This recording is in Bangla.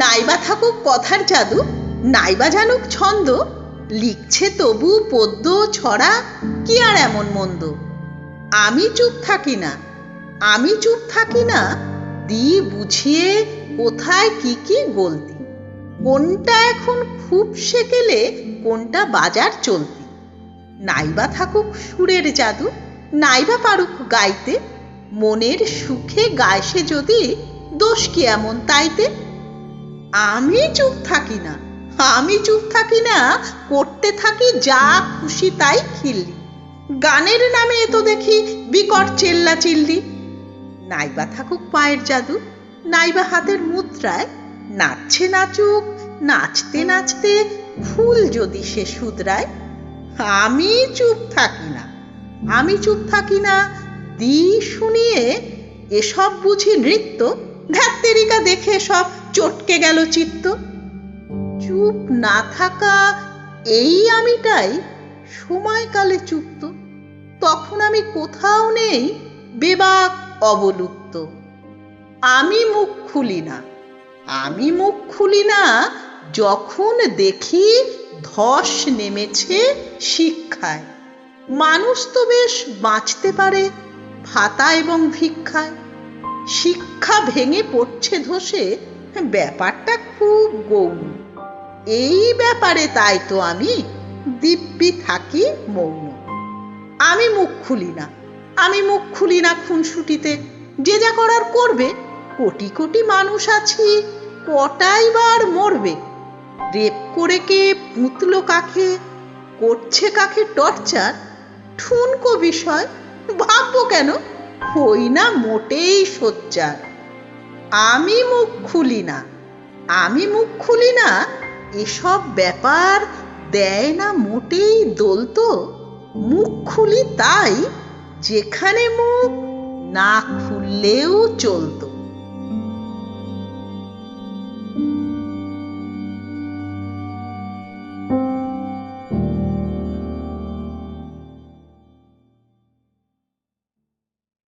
নাইবা থাকুক কথার জাদু, নাইবা জানুক ছন্দ, লিখছে তবু পদ্য, ছড়া, কি আর এমন মন্দ? আমি চুপ থাকি না, আমি চুপ থাকি না, দি বুঝিয়ে কোথায় কি কি গলতি? কোনটা এখন খুব সেকেলে, কোনটা বাজার চলতি? নাইবা থাকুক সুরের জাদু, নাইবা পারুক গাইতে, মনের সুখে গায় সে যদি, দোষ কি এমন তাইতে? আমি চুপ থাকি না, আমি চুপ থাকি না, করতে থাকি যা খুশি তাই খিল্লি। গানের নামে তো দেখি বিকট চেল্লা চিল্লি নাইবা থাকুক পায়ের জাদু, নাইবা হাতের মুদ্রায়, নাচছে নাচুক, নাচতে নাচতে ফুল যদি সে শুধরায়। আমি চুপ থাকি না, আমি চুপ থাকি না, দি শুনিয়ে এসব বুঝি নৃত্য, ধ্যাত্তেরিকা দেখে সব চটকে গেল চিত্ত। চুপ না থাকা এই আমিটাই সময়কালে চুপ্ত। তখন আমি কোথাও নেই, বেবাক অবলুপ্ত। আমি মুখ খুলি না। আমি মুখ খুলি না যখন দেখি ধস নেমেছে শিক্ষায়। মানুষ তো বেশ বাঁচতে পারে ভাতা এবং ভিক্ষায়। শিক্ষা ভেঙে পড়ছে ধসে ব্যাপারটা খুব গৌণ। এই ব্যাপারে তাই তো আমি দিব্যি থাকি মৌন। আমি মুখ খুলি না। আমি মুখ খুলি না খুনসুটিতে। যে যা করার করবে। কোটি কোটি মানুষ আছি, কটাই বার মরবে। রেপ করে কে পুতলো কাকে, করছে কাকে টর্চার, ঠুনকো বিষয়, ভাববো কেন? হই না মোটেই সোচ্চার আমি মুখ খুলি না। আমি মুখ খুলি না, এসব ব্যাপার দেয় না মোটেই দোল তো। মুখ খুলি তাই, যেখানে মুখ না খুললেও চলতো।